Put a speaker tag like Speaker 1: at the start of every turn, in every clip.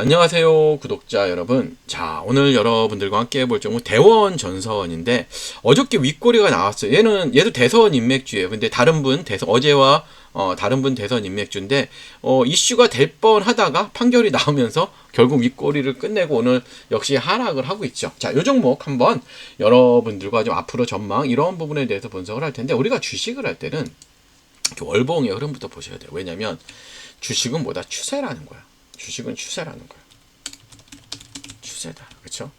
Speaker 1: 안녕하세요, 구독자 여러분. 자, 오늘 여러분들과 함께 해볼 종목 대원 전선인데 어저께 윗꼬리가 나왔어요. 얘는 얘도 대선 인맥주예요. 근데 다른 분 대선 어제와 어, 다른 분 대선 인맥주인데 어, 이슈가 될 뻔하다가 판결이 나오면서 결국 윗꼬리를 끝내고 오늘 역시 하락을 하고 있죠. 자, 요 종목 한번 여러분들과 좀 앞으로 전망 이런 부분에 대해서 분석을 할 텐데 우리가 주식을 할 때는 월봉의 흐름부터 보셔야 돼요. 왜냐면 주식은 뭐다 추세라는 거야. 주식은 추세라는 거야. 추세다. 그렇죠?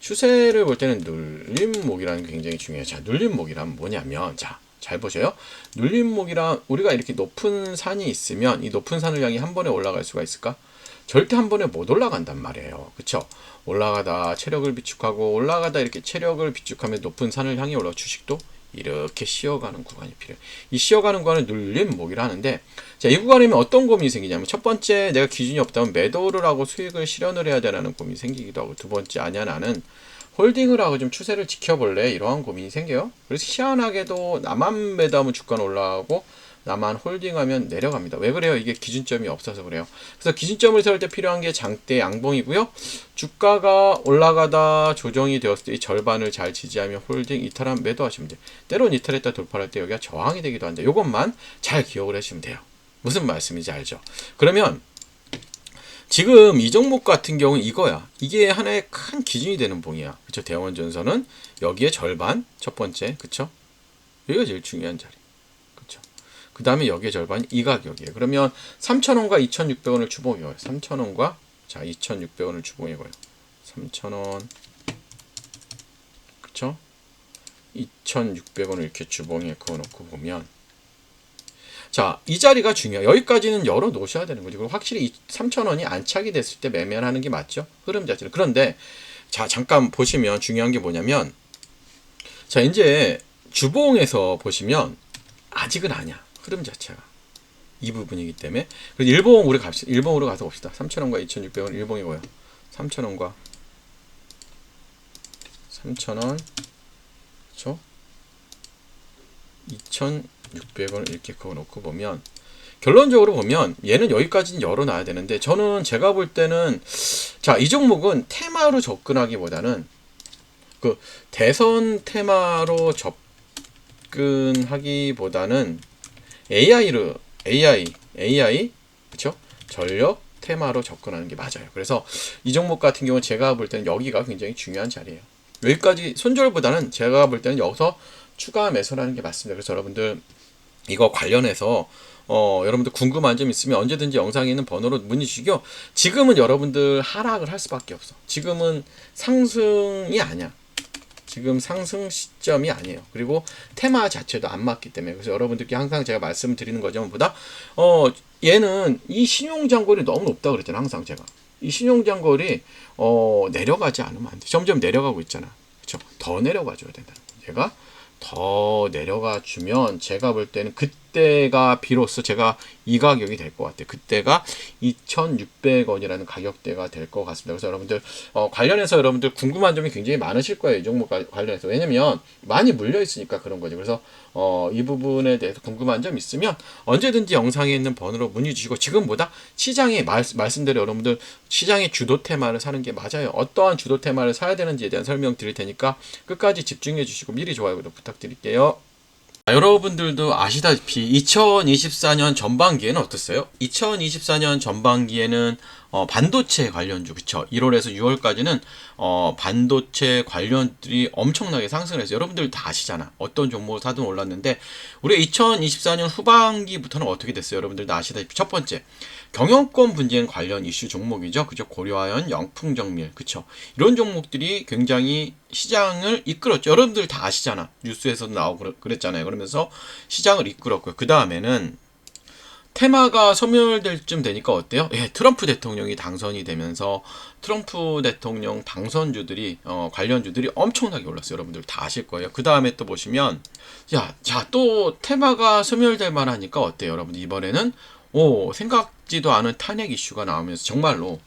Speaker 1: 추세를 볼 때는 눌림목이라는 게 굉장히 중요해요. 자, 눌림목이란 뭐냐면 자, 잘 보세요. 눌림목이란 우리가 이렇게 높은 산이 있으면 이 높은 산을 향해 한 번에 올라갈 수가 있을까? 절대 한 번에 못 올라간단 말이에요. 그쵸? 올라가다 체력을 비축하고 올라가다 이렇게 체력을 비축하면 높은 산을 향해 올라 주식도 이렇게 쉬어가는 구간이 필요해요. 이 쉬어가는 구간을 눌림 목이라 하는데 자, 이 구간이면 어떤 고민이 생기냐면 첫 번째 내가 기준이 없다면 매도를 하고 수익을 실현을 해야 되라는 고민이 생기기도 하고 두 번째 아니야 나는 홀딩을 하고 좀 추세를 지켜볼래 이러한 고민이 생겨요. 그래서 희한하게도 나만 매도하면 주가는 올라가고 나만 홀딩하면 내려갑니다. 왜 그래요? 이게 기준점이 없어서 그래요. 그래서 기준점을 세울 때 필요한 게 장대 양봉이고요. 주가가 올라가다 조정이 되었을 때 이 절반을 잘 지지하며 홀딩 이탈하면 매도하시면 돼요. 때론 이탈했다 돌파할 때 여기가 저항이 되기도 한다. 이것만 잘 기억을 하시면 돼요. 무슨 말씀인지 알죠? 그러면 지금 이 종목 같은 경우는 이거야. 이게 하나의 큰 기준이 되는 봉이야. 그쵸? 대원전선은 여기에 절반, 첫 번째, 그쵸? 여기가 제일 중요한 자리. 그 다음에 여기에 절반이 이 가격이에요. 그러면 3,000원과 2,600원을 주봉해요. 3,000원과, 자, 2,600원을 주봉해요. 3,000원, 그쵸? 2,600원을 이렇게 주봉에 그어놓고 보면, 자, 이 자리가 중요해요. 여기까지는 열어 놓으셔야 되는 거죠. 그리고 확실히 3,000원이 안착이 됐을 때 매매를 하는 게 맞죠? 흐름 자체를. 그런데, 자, 잠깐 보시면 중요한 게 뭐냐면, 자, 이제 주봉에서 보시면, 아직은 아니야. 흐름 자체가. 이 부분이기 때문에. 그래서 일봉 우리 갑시다. 일봉으로 가서 봅시다. 3,000원과 2,600원 일봉이고요. 3,000원과 3,000원. 그쵸? 2,600원을 이렇게 그어 놓고 보면 결론적으로 보면 얘는 여기까지는 열어놔야 되는데 저는 제가 볼 때는 자 이 종목은 테마로 접근하기보다는 그 대선 테마로 접근하기보다는 AI로 AI AI 그렇죠 전력 테마로 접근하는 게 맞아요. 그래서 이 종목 같은 경우는 제가 볼 때는 여기가 굉장히 중요한 자리예요. 여기까지 손절보다는 제가 볼 때는 여기서 추가 매수라는 게 맞습니다. 그래서 여러분들 이거 관련해서 어, 여러분들 궁금한 점 있으면 언제든지 영상에 있는 번호로 문의 주시고 지금은 여러분들 하락을 할 수밖에 없어. 지금은 상승이 아니야. 지금 상승 시점이 아니에요. 그리고 테마 자체도 안 맞기 때문에 그래서 여러분들께 항상 제가 말씀드리는 거점보다 어 얘는 이 신용 잔고리 너무 높다 그랬잖아 항상 제가 이 신용 잔고리 어 내려가지 않으면 안 돼. 점점 내려가고 있잖아. 그렇죠? 더 내려가 줘야 된다는 거. 얘가 더 내려가 주면 제가 볼 때는 그 때가 비로소 제가 이 가격이 될 것 같아요. 그때가 2,600원이라는 가격대가 될 것 같습니다. 그래서 여러분들 어, 관련해서 여러분들 궁금한 점이 굉장히 많으실 거예요. 이 종목 과- 관련해서 왜냐면 많이 물려 있으니까 그런 거죠. 그래서 어, 이 부분에 대해서 궁금한 점 있으면 언제든지 영상에 있는 번호로 문의 주시고 지금보다 시장에 말, 말씀대로 여러분들 시장의 주도 테마를 사는 게 맞아요. 어떠한 주도 테마를 사야 되는지에 대한 설명 드릴 테니까 끝까지 집중해 주시고 미리 좋아요 구독 부탁드릴게요. 자, 여러분들도 아시다시피 2024년 전반기에는 어땠어요? 2024년 전반기에는 어, 반도체 관련주 그쵸? 1월에서 6월까지는 어, 반도체 관련들이 엄청나게 상승을 했어요. 여러분들 다 아시잖아. 어떤 종목을 사든 올랐는데 우리 2024년 후반기부터는 어떻게 됐어요? 여러분들 다 아시다시피 첫 번째 경영권 분쟁 관련 이슈 종목이죠. 그죠? 고려하연, 영풍정밀, 그쵸? 이런 종목들이 굉장히 시장을 이끌었죠. 여러분들 다 아시잖아. 뉴스에서도 나오고 그랬- 그랬잖아요. 그러면서 시장을 이끌었고요. 그 다음에는 테마가 소멸될 쯤 되니까 어때요? 예, 트럼프 대통령이 당선이 되면서 트럼프 대통령 당선주들이 어, 관련주들이 엄청나게 올랐어요. 여러분들 다 아실 거예요. 그 다음에 또 보시면 야, 자, 또 테마가 소멸될 만하니까 어때요? 여러분 이번에는 오, 생각지도 않은 탄핵 이슈가 나오면서 정말로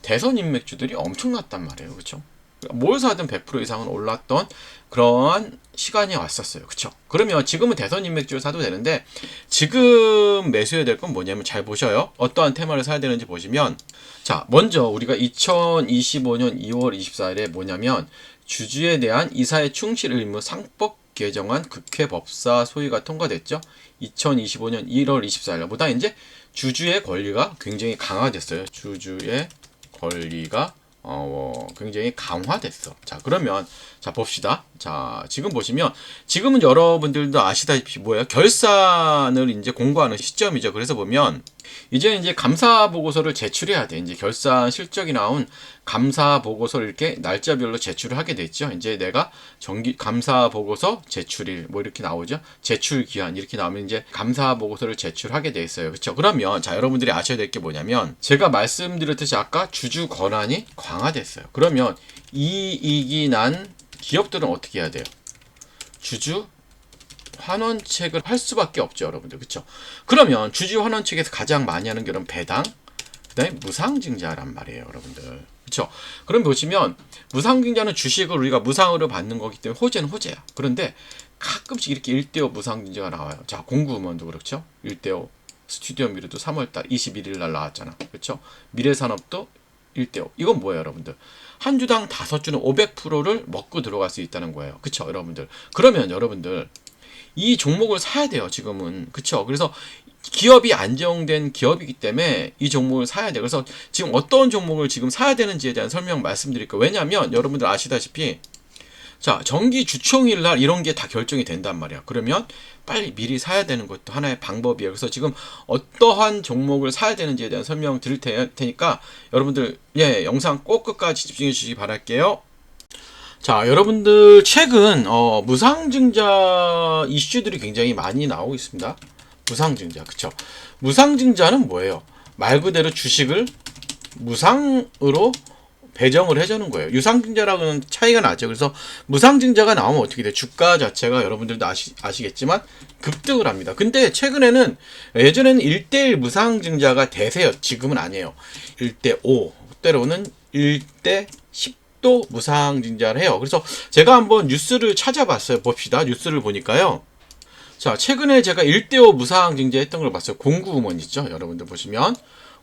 Speaker 1: 대선 인맥주들이 엄청났단 말이에요. 그렇죠? 뭘 사든 100% 이상은 올랐던 그러한 시간이 왔었어요. 그쵸? 그러면 지금은 대선 인맥주를 사도 되는데 지금 매수해야 될 건 뭐냐면 잘 보셔요. 어떠한 테마를 사야 되는지 보시면 자, 먼저 우리가 2025년 2월 24일에 뭐냐면 주주에 대한 이사의 충실 의무 상법 개정안 국회 법사 소위가 통과됐죠. 2025년 1월 24일 보다 이제 주주의 권리가 굉장히 강화됐어요. 주주의 권리가 어, 굉장히 강화됐어. 자, 그러면, 자, 봅시다. 자, 지금 보시면, 지금은 여러분들도 아시다시피 뭐예요? 결산을 이제 공고하는 시점이죠. 그래서 보면, 이제 이제 감사 보고서를 제출해야 돼. 이제 결산 실적이 나온 감사 보고서를 이렇게 날짜별로 제출을 하게 됐죠. 이제 내가 정기 감사 보고서 제출일 뭐 이렇게 나오죠. 제출 기한 이렇게 나오면 이제 감사 보고서를 제출하게 돼 있어요. 그렇죠? 그러면 자 여러분들이 아셔야 될 게 뭐냐면 제가 말씀드렸듯이 아까 주주 권한이 강화됐어요. 그러면 이익이 난 기업들은 어떻게 해야 돼요? 주주 환원책을 할 수밖에 없죠, 여러분들. 그렇죠? 그러면 주주 환원책에서 가장 많이 하는 게 여러분 배당, 그다음에 무상증자란 말이에요, 여러분들. 그렇죠? 그럼 보시면 무상증자는 주식을 우리가 무상으로 받는 거기 때문에 호재는 호재야. 그런데 가끔씩 이렇게 1대5 무상증자가 나와요. 자, 공구음원도 그렇죠? 1대5. 스튜디오 미르도 3월달 21일 날 나왔잖아. 그렇죠? 미래산업도 1대5. 이건 뭐예요, 여러분들? 한 주당 다섯 주는 500%를 먹고 들어갈 수 있다는 거예요. 그쵸, 여러분들? 그러면 여러분들, 이 종목을 사야 돼요, 지금은. 그쵸? 그래서 기업이 안정된 기업이기 때문에 이 종목을 사야 돼요. 그래서 지금 어떤 종목을 지금 사야 되는지에 대한 설명 말씀드릴게요. 왜냐면 여러분들 아시다시피 자, 정기 주총일 날 이런 게 다 결정이 된단 말이야. 그러면 빨리 미리 사야 되는 것도 하나의 방법이에요. 그래서 지금 어떠한 종목을 사야 되는지에 대한 설명 드릴 테, 테니까 여러분들 예, 영상 꼭 끝까지 집중해 주시기 바랄게요. 자, 여러분들 최근 어, 무상증자 이슈들이 굉장히 많이 나오고 있습니다. 무상증자, 그쵸? 무상증자는 뭐예요? 말 그대로 주식을 무상으로 배정을 해주는 거예요. 유상증자랑은 차이가 나죠. 그래서 무상증자가 나오면 어떻게 돼? 주가 자체가 여러분들도 아시, 아시겠지만 급등을 합니다. 근데 최근에는 예전에는 1대1 무상증자가 대세였. 지금은 아니에요. 1대5, 때로는 1대 10 도 무상증자를 해요. 그래서 제가 한번 뉴스를 찾아봤어요. 봅시다. 뉴스를 보니까요. 자, 최근에 제가 1대5 무상증자 했던 걸 봤어요. 공구음원 있죠? 여러분들 보시면.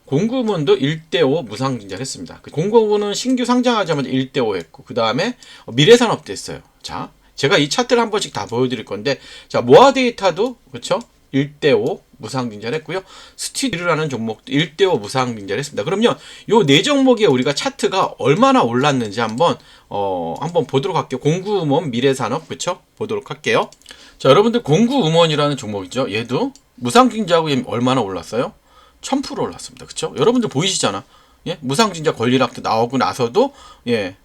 Speaker 1: 공구문도 1대5 무상 증자를 했습니다. 그 공구문은 신규 상장하자마자 1대5 했고 그 다음에 미래산업도 했어요. 자, 제가 이 차트를 한 번씩 다 보여드릴 건데 자 모아 데이터도 그렇죠? 1대5 무상 증자를 했고요. 스티드라는 종목도 1대5 무상 증자를 했습니다. 그러면 요네 종목에 우리가 차트가 얼마나 올랐는지 한번 어 한번 보도록 할게요. 공구음원 미래산업 그렇죠? 보도록 할게요. 자, 여러분들 공구음원이라는 종목이죠. 얘도 무상 증자하고 얼마나 올랐어요? 1000% 올랐습니다. 그쵸? 여러분들 보이시잖아. 예? 무상증자 권리락도 나오고 나서도, 예.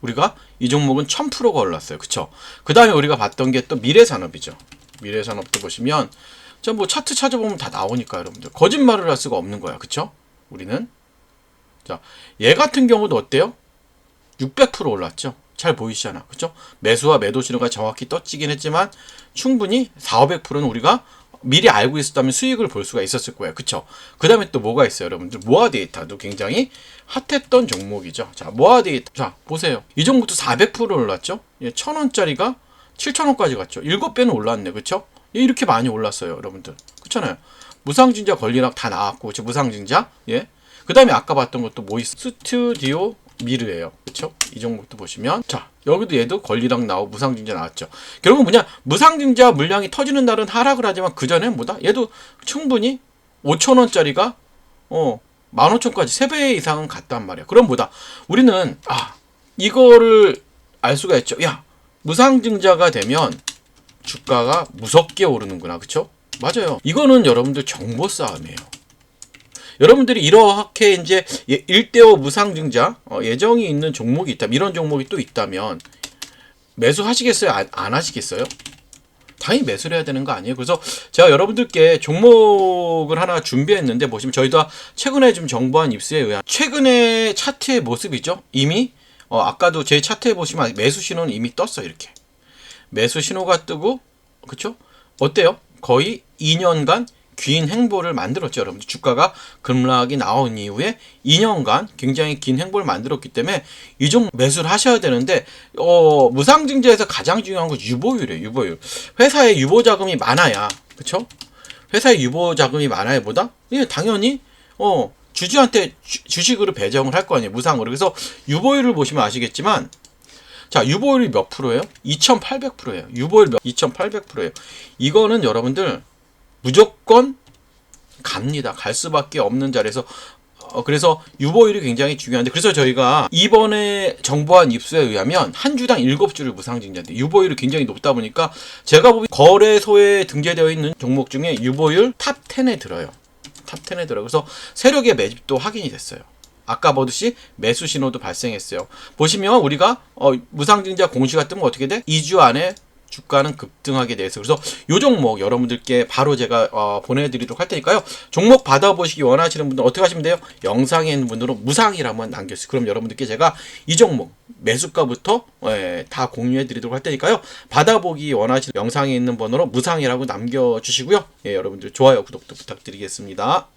Speaker 1: 우리가 이 종목은 1000%가 올랐어요. 그쵸? 그 다음에 우리가 봤던 게 또 미래산업이죠. 미래산업도 보시면, 저뭐 차트 찾아보면 다 나오니까 여러분들. 거짓말을 할 수가 없는 거야. 그쵸? 우리는. 자, 얘 같은 경우도 어때요? 600% 올랐죠? 잘 보이시잖아. 그쵸? 매수와 매도 신호가 정확히 떠지긴 했지만, 충분히 4, 500%는 우리가 미리 알고 있었다면 수익을 볼 수가 있었을 거예요. 그쵸? 그 다음에 또 뭐가 있어요, 여러분들? 모아 데이터도 굉장히 핫했던 종목이죠. 자, 모아 데이터. 자, 보세요. 이 종목도 400% 올랐죠? 예, 1000원짜리가 7000원까지 갔죠. 7배는 올랐네. 그쵸? 예, 이렇게 많이 올랐어요, 여러분들. 그렇잖아요. 무상증자 권리락 다 나왔고, 그쵸? 무상증자. 예. 그 다음에 아까 봤던 것도 뭐 있어? 스튜디오 미르예요. 그쵸? 이 종목도 보시면 자 여기도 얘도 권리랑 나오고 무상증자 나왔죠. 결국은 뭐냐 무상증자 물량이 터지는 날은 하락을 하지만 그 전에 뭐다? 얘도 충분히 5천 원짜리가 어 15,000까지 3배 이상은 갔단 말이야. 그럼 뭐다? 우리는 아 이거를 알 수가 있죠. 야 무상증자가 되면 주가가 무섭게 오르는구나. 그쵸? 맞아요. 이거는 여러분들 정보 싸움이에요. 여러분들이 이렇게 이제 1대5 무상증자 어, 예정이 있는 종목이 있다면 이런 종목이 또 있다면 매수하시겠어요? 안, 안 하시겠어요? 당연히 매수를 해야 되는 거 아니에요? 그래서 제가 여러분들께 종목을 하나 준비했는데 보시면 저희도 최근에 좀 정보한 입수에 의한 최근에 차트의 모습이죠. 이미 어, 아까도 제 차트에 보시면 매수 신호는 이미 떴어요. 이렇게 매수 신호가 뜨고 그쵸? 어때요? 거의 2년간 긴 행보를 만들었죠, 여러분들. 주가가 급락이 나온 이후에 2년간 굉장히 긴 행보를 만들었기 때문에 이 종목 매수를 하셔야 되는데 어, 무상증자에서 가장 중요한 건 유보율이에요, 유보율. 회사에 유보 자금이 많아야, 그렇죠? 회사에 유보 자금이 많아야보다 예, 당연히 어, 주주한테 주, 주식으로 배정을 할 거 아니에요, 무상으로. 그래서 유보율을 보시면 아시겠지만 자, 유보율이 몇 프로예요? 2,800%예요. 유보율 몇 2,800%예요. 이거는 여러분들 무조건 갑니다. 갈 수밖에 없는 자리에서 어, 그래서 유보율이 굉장히 중요한데 그래서 저희가 이번에 정부한 입수에 의하면 한 주당 7주를 무상증자인데 유보율이 굉장히 높다 보니까 제가 보기 거래소에 등재되어 있는 종목 중에 유보율 탑 10에 들어요. 탑 10에 들어요. 그래서 세력의 매집도 확인이 됐어요. 아까 보듯이 매수 신호도 발생했어요. 보시면 우리가 어, 무상증자 공시가 뜨면 어떻게 돼? 2주 안에 주가는 급등하게 돼서 그래서 요 종목 여러분들께 바로 제가 어, 보내드리도록 할 테니까요. 종목 받아보시기 원하시는 분들 어떻게 하시면 돼요? 영상에 있는 분으로 무상이라 한번 남겨주세요. 그럼 여러분들께 제가 이 종목 매수가부터 예, 다 공유해드리도록 할 테니까요. 받아보기 원하시는 영상에 있는 번호로 무상이라고 남겨주시고요. 예, 여러분들 좋아요, 구독도 부탁드리겠습니다.